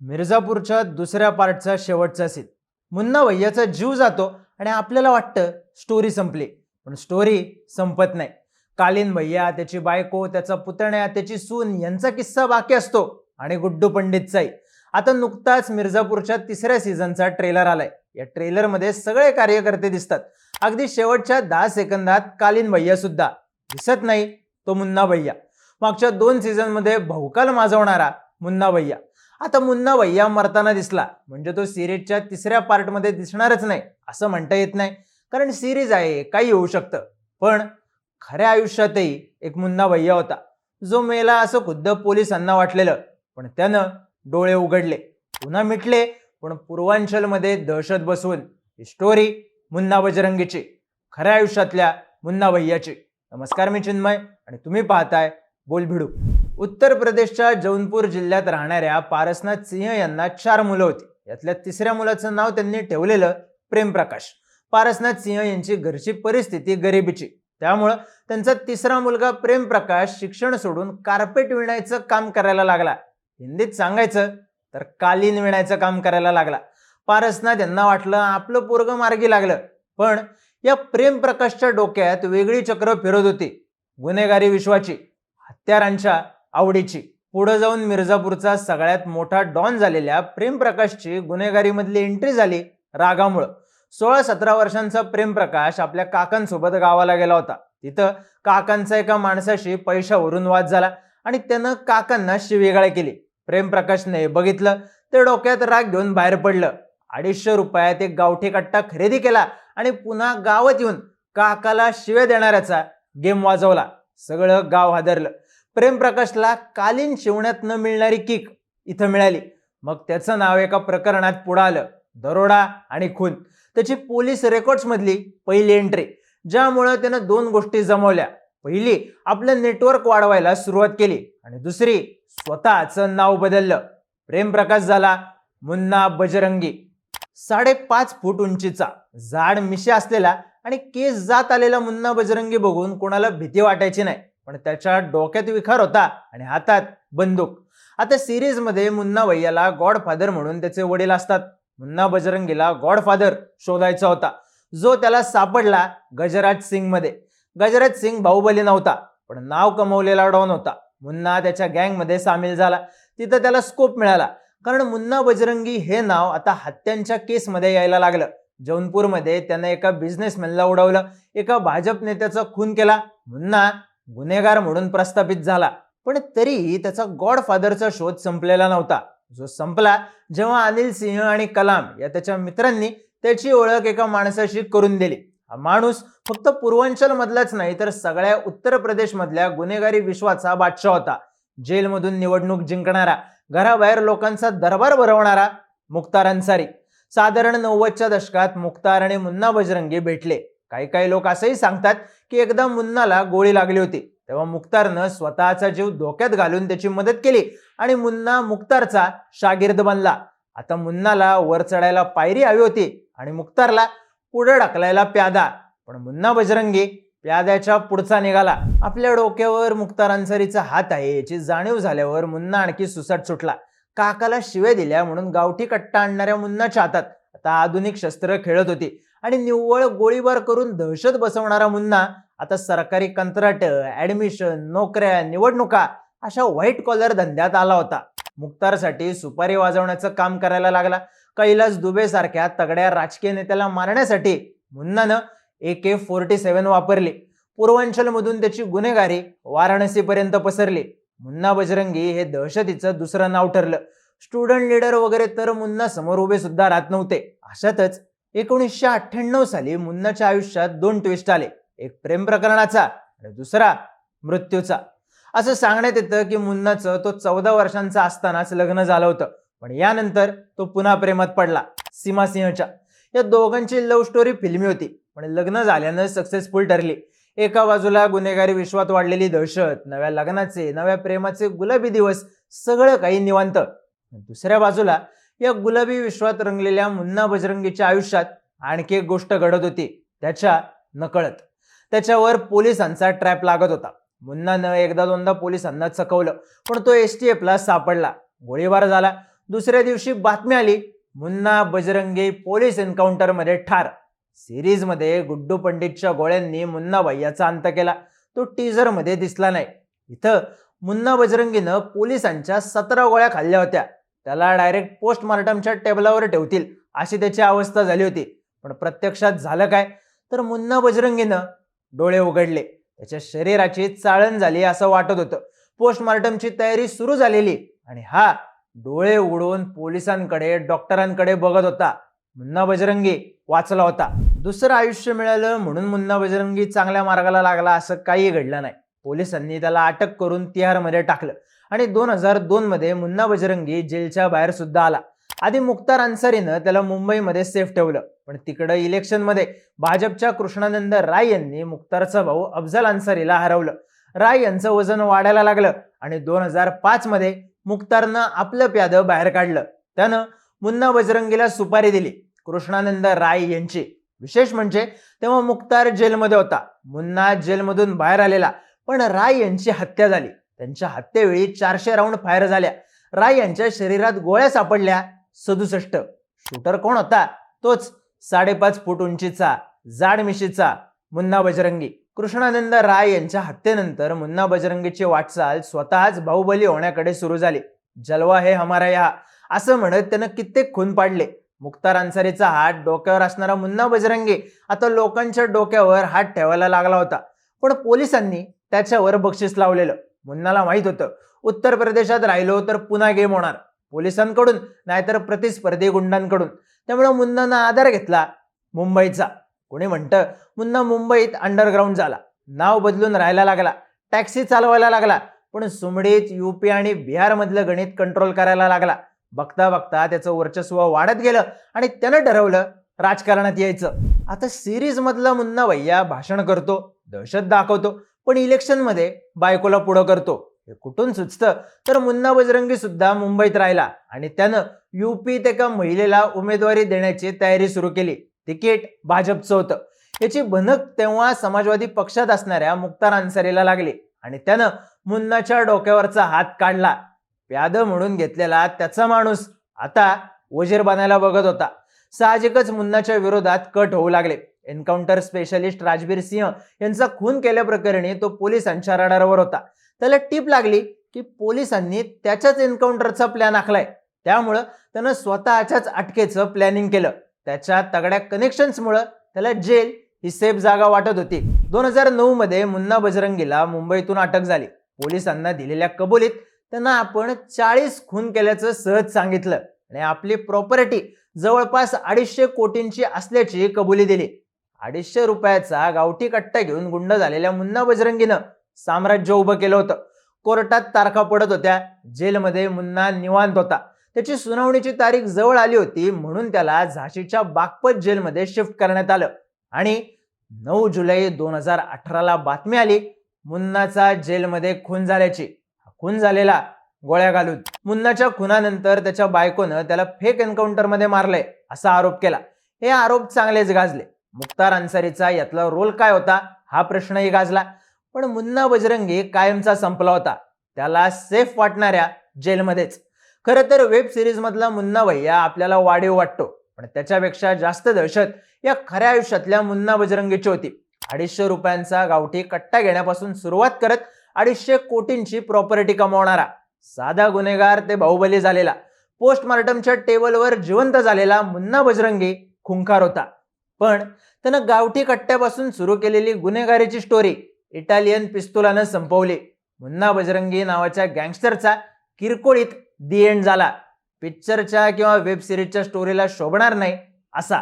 मिर्झापूरच्या दुसऱ्या पार्टचा शेवटचा सीन. मुन्ना भैयाचा जीव जातो आणि आपल्याला वाटतं स्टोरी संपली. पण स्टोरी संपत नाही. कालीन भैया त्याची बायको त्याचा पुतण्या त्याची सून यांचा किस्सा बाकी असतो आणि गुड्डू पंडितचाही आता नुकताच मिर्झापूरच्या तिसऱ्या सीझनचा ट्रेलर आलाय. या ट्रेलरमध्ये सगळे कार्यकर्ते दिसतात. अगदी शेवटच्या दहा सेकंदात कालीन भैया सुद्धा. दिसत नाही तो मुन्ना भैया मागच्या दोन सीझनमध्ये भौकाल माजवणारा मुन्ना भैया आता मुन्ना वय्या मरताना दिसला. म्हणजे तो सिरीजच्या तिसऱ्या पार्टमध्ये दिसणारच नाही असं म्हणता येत नाही. कारण सिरीज आहे काही होऊ शकतं. पण खऱ्या आयुष्यातही एक मुन्ना भैया होता. जो मेला असं खुद्द पोलिसांना वाटलेलं. पण त्यानं डोळे उघडले. पुन्हा मिटले पण पूर्वांचलमध्ये दहशत बसवून. ही स्टोरी मुन्ना बजरंगीची. खऱ्या आयुष्यातल्या मुन्ना भैयाची नमस्कार मी चिन्मय आणि तुम्ही पाहताय बोल भिडू उत्तर प्रदेशच्या जौनपूर जिल्ह्यात राहणाऱ्या पारसनाथ सिंह यांना चार मुलं होती. यातल्या तिसऱ्या मुलाचं नाव त्यांनी ठेवलेलं प्रेमप्रकाश. पारसनाथ सिंह यांची घरची परिस्थिती गरिबीची. त्यामुळं त्यांचा तिसरा मुलगा प्रेमप्रकाश शिक्षण सोडून कार्पेट विणायचं काम करायला लागला. हिंदीत सांगायचं तर कालीन विणायचं काम करायला लागला. पारसनाथ यांना वाटलं आपलं पोरग मार्गी लागलं. पण या प्रेमप्रकाशच्या डोक्यात वेगळी चक्र फिरत होती. गुन्हेगारी विश्वाची हत्यारांच्या आवडीची. पुढे जाऊन मिर्झापूरचा सगळ्यात मोठा डॉन झालेल्या प्रेमप्रकाशची गुन्हेगारीमधली एंट्री झाली रागामुळं. सोळा सतरा वर्षांचा प्रेमप्रकाश आपल्या काकांसोबत गावाला गेला होता. तिथं काकांचा एका माणसाशी पैशावरून वाद झाला आणि त्यानं काकांना शिवेगाळ केली. प्रेमप्रकाशने बघितलं ते डोक्यात राग घेऊन बाहेर पडलं. अडीचशे रुपयात एक गावठी कट्टा खरेदी केला आणि पुन्हा गावात येऊन काकाला शिवे देणाऱ्याचा गेम वाजवला. सगळं गाव हादरलं. प्रेमप्रकाशला कालीन शिवण्यात न मिळणारी किक इथं मिळाली. मग त्याचं नाव एका प्रकरणात पुढं आलं दरोडा आणि खून. त्याची पोलीस रेकॉर्ड्समधली पहिली एंट्री ज्यामुळं त्यानं दोन गोष्टी जमवल्या. पहिली आपलं नेटवर्क वाढवायला सुरुवात केली आणि दुसरी स्वतःचं नाव बदललं. प्रेमप्रकाश झाला मुन्ना बजरंगी. साडेपाच फूट उंचीचा जाड मिशी असलेला आणि केस जात आलेला मुन्ना बजरंगी बघून कोणाला भीती वाटायची नाही. पण त्याच्या डोक्यात विखार होता आणि हातात बंदूक. आता सिरीजमध्ये मुन्ना भैयाला गॉडफादर म्हणून त्याचे वडील असतात. मुन्ना बजरंगीला गॉडफादर शोधायचा होता. जो त्याला सापडला गजराज सिंगमध्ये. गजराज सिंग बाहुबली नव्हता पण नाव कमवलेला डॉन होता. मुन्ना त्याच्या गँगमध्ये सामील झाला. तिथं त्याला स्कोप मिळाला. कारण मुन्ना बजरंगी हे नाव आता हत्यांच्या केसमध्ये यायला लागलं. जौनपूरमध्ये त्यानं एका बिझनेसमॅनला उडवलं. एका भाजप नेत्याचा खून केला. मुन्ना गुन्हेगार म्हणून प्रस्थापित झाला. पण तरीही त्याचा गॉडफादरचा शोध संपलेला नव्हता. जो संपला जेव्हा अनिल सिंह आणि कलाम या त्याच्या मित्रांनी त्याची ओळख एका माणसाशी करून दिली. हा माणूस फक्त पूर्वांचल मधलाच नाही तर सगळ्या उत्तर प्रदेश मधल्या गुन्हेगारी विश्वाचा बादशाह होता. जेलमधून निवडणूक जिंकणारा घराबाहेर लोकांचा दरबार भरवणारा मुक्तार अन्सारी. साधारण नव्वदच्या दशकात मुक्तार आणि मुन्ना बजरंगी भेटले. काही काही लोक असंही सांगतात की एकदा मुन्नाला गोळी लागली होती. तेव्हा मुक्तारनं स्वतःचा जीव धोक्यात घालून त्याची मदत केली आणि मुन्ना मुक्तारचा शागिर्द बनला. आता मुन्नाला वर चढायला पायरी हवी होती आणि मुक्तारला पुढे ढकलायला प्यादा. पण मुन्ना बजरंगी प्याद्याच्या पुढचा निघाला. आपल्या डोक्यावर मुक्तार अन्सारीचा हात आहे याची जाणीव झाल्यावर मुन्ना आणखी सुसाट सुटला. काकाला शिव्या दिल्या म्हणून गावठी कट्टा आणणाऱ्या मुन्नाच्या हातात. आता आधुनिक शस्त्र खेळत होती. आणि निव्वळ गोळीबार करून दहशत बसवणारा मुन्ना आता सरकारी कंत्राट ऍडमिशन नोकऱ्या निवडणुका अशा व्हाईट कॉलर धंद्यात आला होता. मुक्तारसाठी सुपारी वाजवण्याचं काम करायला लागला. कैलास दुबे सारख्या तगड्या राजकीय नेत्याला मारण्यासाठी मुन्नानं ए के फोर्टी सेव्हन वापरली. पूर्वांचलमधून त्याची गुन्हेगारी वाराणसीपर्यंत पसरली. मुन्ना बजरंगी हे दहशतीचं दुसरं नाव ठरलं. स्टुडंट लीडर वगैरे तर मुन्ना समोर उभे सुद्धा राहत नव्हते. अशातच एकोणीसशे अठ्ठ्याण्णव साली मुन्नाच्या आयुष्यात दोन ट्विस्ट आले. एक प्रेम प्रकरणाचा आणि दुसरा मृत्यूचा. असं सांगण्यात येतं की मुन्नाचं तो चौदा वर्षांचा असतानाच लग्न झालं होतं. पण यानंतर तो पुन्हा प्रेमात पडला सीमा सिंहच्या या दोघांची लव्ह स्टोरी फिल्मी होती पण लग्न झाल्यानं सक्सेसफुल ठरली. एका बाजूला गुन्हेगारी विश्वात वाढलेली दहशत नव्या लग्नाचे नव्या प्रेमाचे गुलाबी दिवस सगळं काही निवांत. दुसऱ्या बाजूला या गुलाबी विश्वात रंगलेल्या मुन्ना बजरंगीच्या आयुष्यात आणखी एक गोष्ट घडत होती. त्याच्या नकळत. त्याच्यावर पोलिसांचा ट्रॅप लागत होता. मुन्नानं एकदा दोनदा पोलिसांना चकवलं पण तो एस टी एफला सापडला. गोळीबार झाला. दुसऱ्या दिवशी बातमी आली मुन्ना बजरंगी पोलीस एन्काउंटरमध्ये ठार. सिरीजमध्ये गुड्डू पंडितच्या गोळ्यांनी मुन्ना भैयाचा अंत केला. तो टीझरमध्ये दिसला नाही. इथं मुन्ना बजरंगीनं पोलिसांच्या सतरा गोळ्या खाल्ल्या होत्या. त्याला डायरेक्ट पोस्टमार्टमच्या टेबलावर ठेवतील अशी त्याची अवस्था झाली होती. पण प्रत्यक्षात झालं काय? तर मुन्ना बजरंगीनं डोळे उघडले. त्याच्या शरीराची चाळण झाली असं वाटत होतं. पोस्टमार्टमची तयारी सुरू झालेली आणि हा डोळे उघडून पोलिसांकडे डॉक्टरांकडे बघत होता. मुन्ना बजरंगी वाचला होता. दुसरं आयुष्य मिळालं म्हणून मुन्ना बजरंगी चांगल्या मार्गाला लागला असं काही घडलं नाही. पोलिसांनी त्याला अटक करून तिहारमध्ये टाकलं. आणि दोन हजार दोनमध्ये मुन्ना बजरंगी जेलच्या बाहेर सुद्धा आला. आधी मुख्तार अन्सारीनं त्याला मुंबईमध्ये सेफ ठेवलं. पण तिकडं इलेक्शनमध्ये भाजपच्या कृष्णानंद राय यांनी मुख्तारचा भाऊ अफजल अन्सारीला हरवलं. राय यांचं वजन वाढायला लागलं आणि दोन हजार पाचमध्ये मुख्तारनं आपलं प्यादं बाहेर काढलं. त्यानं मुन्ना बजरंगीला सुपारी दिली कृष्णानंद राय यांची. विशेष म्हणजे तेव्हा मुख्तार जेलमध्ये होता. मुन्ना जेलमधून बाहेर आलेला पण राय यांची हत्या झाली. त्यांच्या हत्येवेळी चारशे राऊंड फायर झाल्या. राय यांच्या शरीरात गोळ्या सापडल्या. सदुसष्ट. शूटर कोण होता? तोच साडेपाच फूट उंचीचा जाड मिशीचा मुन्ना बजरंगी. कृष्णानंद राय यांच्या हत्येनंतर मुन्ना बजरंगीची वाटचाल स्वतःच बाहुबली होण्याकडे सुरू झाली. जलवा हे हमारा या असं म्हणत त्यानं कित्येक खून पाडले. मुक्तार अन्सारीचा हात डोक्यावर असणारा मुन्ना बजरंगी आता लोकांच्या डोक्यावर हात ठेवायला लागला होता. पण पोलिसांनी त्याच्यावर बक्षीस लावलेलं. मुन्नाला माहीत होतं. उत्तर प्रदेशात राहिलो तर पुन्हा गेम होणार. पोलिसांकडून नाहीतर प्रतिस्पर्धी गुंडांकडून. त्यामुळे मुन्नानं आधार घेतला मुंबईचा. कोणी म्हणतं मुन्ना मुंबईत अंडरग्राऊंड झाला. नाव बदलून राहायला लागला. टॅक्सी चालवायला लागला. पण सुमडीत युपी आणि बिहारमधलं गणित कंट्रोल करायला लागला. बघता बघता त्याचं वर्चस्व वाढत गेलं आणि त्यानं ठरवलं राजकारणात यायचं. आता सिरीजमधला मुन्ना भैया भाषण करतो दहशत दाखवतो. पण इलेक्शनमध्ये बायकोला पुढं करतो. हे कुठून सुचतं? तर मुन्ना बजरंगी सुद्धा मुंबईत राहिला आणि त्यानं युपीत एका महिलेला उमेदवारी देण्याची तयारी सुरू केली. तिकीट भाजपचं होतं. याची भनक तेव्हा समाजवादी पक्षात असणाऱ्या मुक्तार अन्सारीला लागली आणि त्यानं मुन्नाच्या डोक्यावरचा हात काढला. प्याद म्हणून घेतलेला त्याचा माणूस आता वजीर बनायला बघत होता. साहजिकच मुन्नाच्या विरोधात कट होऊ लागले. एन्काउंटर स्पेशलिस्ट राजबीर सिंह यांचा खून केल्याप्रकरणी तो पोलिसांच्या रडारवर होता. त्याला टीप लागली की पोलिसांनी त्याच्याच एन्काउंटरचा प्लॅन आखलाय. त्यामुळं त्यानं स्वतःच्याच अटकेचं प्लॅनिंग केलं. त्याच्या तगड्या कनेक्शन्समुळं त्याला जेल ही सेफ जागा वाटत होती. दोन हजार नऊ मध्ये मुन्ना बजरंगीला मुंबईतून अटक झाली. पोलिसांना दिलेल्या कबुलीत त्यांना आपण चाळीस खून केल्याचं सहज सांगितलं. आणि आपली प्रॉपर्टी जवळपास अडीचशे कोटींची असल्याची कबुली दिली. अडीचशे रुपयाचा गावठी कट्टा घेऊन गुंड झालेल्या मुन्ना बजरंगीनं साम्राज्य उभं केलं होतं. कोर्टात तारखा पडत होत्या. जेलमध्ये मुन्ना निवांत होता. त्याची सुनावणीची तारीख जवळ आली होती म्हणून त्याला झाशीच्या बागपत जेलमध्ये शिफ्ट करण्यात आलं. आणि नऊ जुलै दोन हजार अठराला बातमी आली मुन्नाचा जेलमध्ये खून झाल्याची. खून झालेला गोळ्या घालून. मुन्नाच्या खुनानंतर त्याच्या बायकोनं त्याला फेक एन्काउंटरमध्ये मारलंय असा आरोप केला. हे आरोप चांगलेच गाजले. मुख्तार अन्सारीचा यातला रोल काय होता? हा प्रश्नही गाजला. पण मुन्ना बजरंगी कायमचा संपला होता. त्याला सेफ वाटणाऱ्या जेलमध्येच. खरं तर वेब सिरीज मधला मुन्ना भैया आपल्याला वाढीव वाटतो. पण त्याच्यापेक्षा जास्त दहशत या खऱ्या आयुष्यातल्या मुन्ना बजरंगीची होती. अडीचशे रुपयांचा गावठी कट्टा घेण्यापासून सुरुवात करत अडीचशे कोटींची प्रॉपर्टी कमावणारा साधा गुन्हेगार ते बाहुबली झालेला पोस्टमार्टमच्या टेबलवर जिवंत झालेला मुन्ना बजरंगी खुंखार होता. पण त्यानं गावठी कट्ट्यापासून सुरू केलेली गुन्हेगारीची स्टोरी इटालियन पिस्तुलानं संपवली. मुन्ना बजरंगी नावाच्या गँगस्टरचा किरकोळीत दी एंड झाला. पिक्चरच्या किंवा वेब सिरीजच्या स्टोरीला शोभणार नाही असा